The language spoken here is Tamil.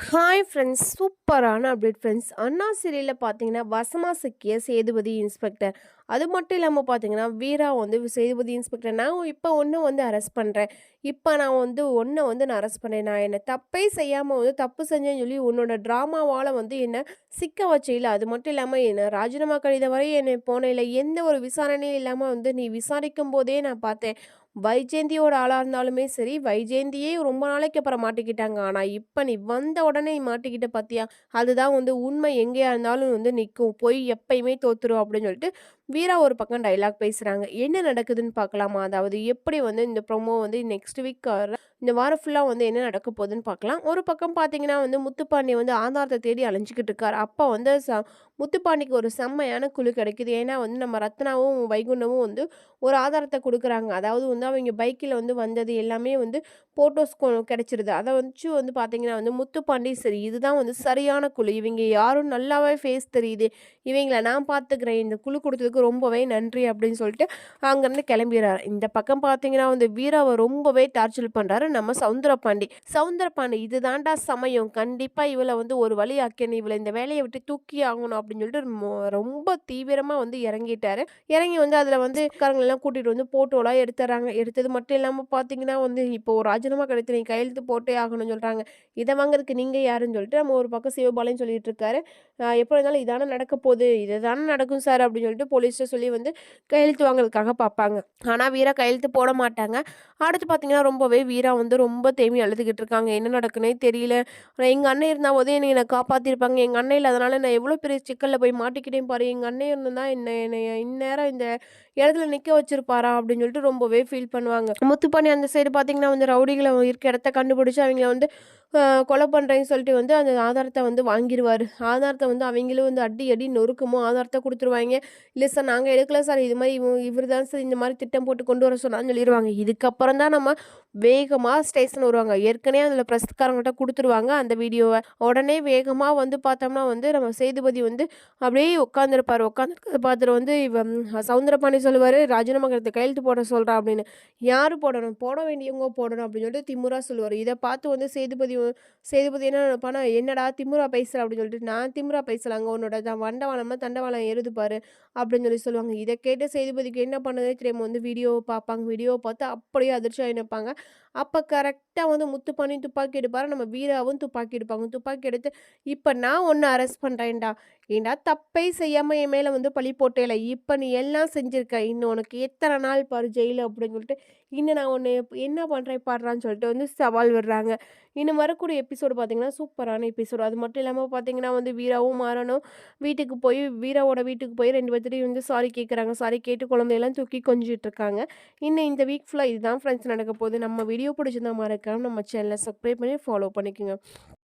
ஹாய் ஃப்ரெண்ட்ஸ் சூப்பரான அப்டேட் ஃப்ரெண்ட்ஸ் அண்ணா சீரியலில் பார்த்தீங்கன்னா வசமா சிக்கிய சேதுபதி இன்ஸ்பெக்டர் அது மட்டும் இல்லாமல் பார்த்தீங்கன்னா வீரா வந்து சேதுபதி இன்ஸ்பெக்டர் நான் இப்போ ஒன்று வந்து அரெஸ்ட் பண்ணுறேன் இப்போ நான் வந்து ஒன்றை வந்து நான் அரெஸ்ட் பண்ணேன் நான் என்னை தப்பே செய்யாமல் வந்து தப்பு செஞ்சேன்னு சொல்லி உன்னோட ட்ராமாவால் வந்து என்னை சிக்க வச்சையில் அது மட்டும் இல்லாமல் என்னை ராஜினாமா கடிதம் வரை என்னை போனையில் எந்த ஒரு விசாரணையும் இல்லாமல் வந்து நீ விசாரிக்கும் போதே நான் பார்த்தேன். வைஜெயந்தியோட ஆளாக இருந்தாலுமே சரி வைஜெயந்தியே ரொம்ப நாளைக்கு அப்புறம் மாட்டிக்கிட்டாங்க. ஆனால் இப்போ நீ வந்த உடனே நீ மாட்டிக்கிட்ட பார்த்தியா அதுதான் வந்து உண்மை. எங்கேயா இருந்தாலும் வந்து நிற்கும் போய் எப்பயுமே தோத்துரும் அப்படின்னு சொல்லிட்டு வீரா ஒரு பக்கம் டைலாக் பேசுகிறாங்க என்ன நடக்குதுன்னு பார்க்கலாமா? அதாவது எப்படி வந்து இந்த ப்ரொமோ வந்து நெக்ஸ்ட் வீக் இந்த வாரம் ஃபுல்லாக வந்து என்ன நடக்க போகுதுன்னு பார்க்கலாம். ஒரு பக்கம் பார்த்தீங்கன்னா வந்து முத்துப்பாண்டி வந்து ஆதாரத்தை தேடி அலைஞ்சிக்கிட்டு இருக்கார். அப்போ வந்து ச முத்துப்பாண்டிக்கு ஒரு செம்மையான குழு கிடைக்குது. ஏன்னா வந்து நம்ம ரத்னாவும் வைகுண்டமும் வந்து ஒரு ஆதாரத்தை கொடுக்குறாங்க. அதாவது வந்து அவங்க பைக்கில் வந்து வந்தது எல்லாமே வந்து ஃபோட்டோஸ் கிடச்சிருது. அதை வச்சு வந்து பார்த்தீங்கன்னா வந்து முத்துப்பாண்டி சரி இதுதான் வந்து சரியான குழு. இவங்க யாரும் நல்லாவே ஃபேஸ் தெரியுது. இவங்களை நான் பார்த்துக்கிறேன். இந்த குழு கொடுத்ததுக்கு ரொம்பவே நன்றி அப்படின்னு சொல்லிட்டு அங்கேருந்து கிளம்பிடுறாரு. இந்த பக்கம் பார்த்தீங்கன்னா வந்து வீராவை ரொம்பவே டார்ச்சர் பண்ணுறாரு நம்ம சவுந்தரபாண்டி சவுந்தரபாண்டி இது தாண்டா சமயம். கண்டிப்பாக இவளை வந்து ஒரு வழி ஆக்கணும் இவளை இந்த வேலையை விட்டு தூக்கி ஆகணும் அப்படின்னு சொல்லிட்டு ரொம்ப தீவிரமாக வந்து இறங்கிட்டாரு. இறங்கி வந்து அதில் வந்து எல்லாம் கூட்டிகிட்டு வந்து போட்டோலாம் எடுத்துறாங்க. எடுத்தது மட்டும் இல்லாமல் பார்த்தீங்கன்னா வந்து இப்போ ராஜினாமா கிடைத்து நீ கையெழுத்து போட்டே ஆகணும்னு சொல்கிறாங்க இதை வாங்குறதுக்கு நீங்கள் யாருன்னு சொல்லிட்டு நம்ம ஒரு பக்கம் சிவபாலையும் சொல்லிட்டு இருக்காரு. எப்போ இருந்தாலும் இதானே நடக்க போகுது. இது தானே நடக்கும் சார் அப்படின்னு சொல்லிட்டு போலீஸ்ட்ட சொல்லி வந்து கையெழுத்து வாங்குறதுக்காக பார்ப்பாங்க ஆனால் வீரா கையெழுத்து போட மாட்டாங்க. அடுத்து பார்த்தீங்கன்னா ரொம்பவே வீரா வந்து ரொம்ப தேமி அழுதுகிட்டு இருக்காங்க என்ன நடக்குன்னே தெரியல. எங்கள் அண்ணன் இருந்தால் போதே என்னை என்னை காப்பாற்றிருப்பாங்க எங்கள் அண்ணன் இல்லாதனால நான் எவ்வளோ பெரிய சிக்கலில் போய் மாட்டிக்கிட்டேன் பாரு. எங்கள் அண்ணன் இருந்ததுனா என்ன என்னை இந்நேரம் இந்த இடத்துல நிற்க வச்சிருப்பாரா அப்படின்னு சொல்லிட்டு ரொம்பவே ஃபீல் பண்ணுவாங்க. முத்துப்பாண்டி அந்த சைடு பார்த்தீங்கன்னா வந்து ரவுடிகளை இருக்க இடத்த கண்டுபிடிச்சி அவங்கள வந்து கொலை பண்ணுறேன்னு சொல்லிட்டு வந்து அந்த ஆதாரத்தை வந்து வாங்கிடுவார் ஆதாரத்தை வந்து அவங்களும் வந்து அடி அடி நொறுக்குமோ ஆதாரத்தை கொடுத்துருவாங்க. இல்லை சார் நாங்கள் எடுக்கல சார். இது மாதிரி இவர் தான் சார் இந்த மாதிரி திட்டம் போட்டு கொண்டு வர சொன்னான்னு சொல்லிடுவாங்க இதுக்கப்புறம் தான் நம்ம வேகமாக ஸ்டேஷன் வருவாங்க. ஏற்கனவே அதில் ப்ரெஸ்காரங்கிட்ட கொடுத்துருவாங்க அந்த வீடியோவை. உடனே வேகமாக வந்து பார்த்தோம்னா வந்து நம்ம சேதுபதி வந்து அப்படியே உட்காந்துருப்பார் உட்காந்துருக்கிறத பார்த்துட்டு வந்து இவன் சவுந்தரபாணி சொல்லுவார் ராஜினாமா கருத்தை கையெழுத்து போட சொல்கிறா அப்படின்னு. யார் போடணும்? போட வேண்டியவங்க போடணும் அப்படின்னு சொல்லிட்டு திமுரா சொல்லுவார். இதை பார்த்து வந்து சேதுபதி சேதுபதி என்ன நினைப்பானா என்னடா திமுறா பேசுகிற அப்படின்னு சொல்லிட்டு நான் திமுறா பேசலாங்க உன்னோட தான் வண்டவாளமாக தண்டவாளம் எழுதுப்பாரு அப்படின்னு சொல்லி சொல்லுவாங்க. இதை கேட்டு சேதுபதிக்கு என்ன பண்ணதே தெரியாமல் வந்து வீடியோ பார்ப்பாங்க வீடியோவை பார்த்து அப்படியே அதிர்ச்சியாக நினைப்பாங்க அப்போ கரெக்ட் கரெக்டாக வந்து முத்துப்பானி துப்பாக்கி எடுப்பார் நம்ம வீராவும் துப்பாக்கி எடுப்பாங்க. துப்பாக்கி எடுத்து இப்போ நான் ஒன்று அரெஸ்ட் பண்ணுறேன்டா ஏண்டா தப்பை செய்யாமல் என் மேலே வந்து பழி போட்டேல. இப்போ நீ எல்லாம் செஞ்சுருக்க. இன்னும் உனக்கு எத்தனை நாள் பாரு ஜெயிலு அப்படின்னு சொல்லிட்டு இன்னும் நான் ஒன்று என்ன பண்ணுறேன் பாடுறான்னு சொல்லிட்டு வந்து சவால் விடுறாங்க. இன்னும் வரக்கூடிய எபிசோடு பார்த்தீங்கன்னா சூப்பரான எபிசோடு அது மட்டும் இல்லாமல் பார்த்தீங்கன்னா வந்து வீராவும் மாறணும் வீட்டுக்கு போய் வீராவோட வீட்டுக்கு போய் ரெண்டு பேர்த்துடையும் வந்து சாரி கேட்குறாங்க சாரி கேட்டு குழந்தையெல்லாம் தூக்கி கொஞ்சிட்டு இருக்காங்க. இன்னும் இந்த வீக் ஃபுல்லாக இதுதான் ஃப்ரெண்ட்ஸ் நடக்க போகுது. நம்ம வீடியோ பிடிச்சிருந்தா மறக்காமல் நம்ம சேனலை சப்ஸ்கிரைப் பண்ணி ஃபாலோ பண்ணிக்கோங்க.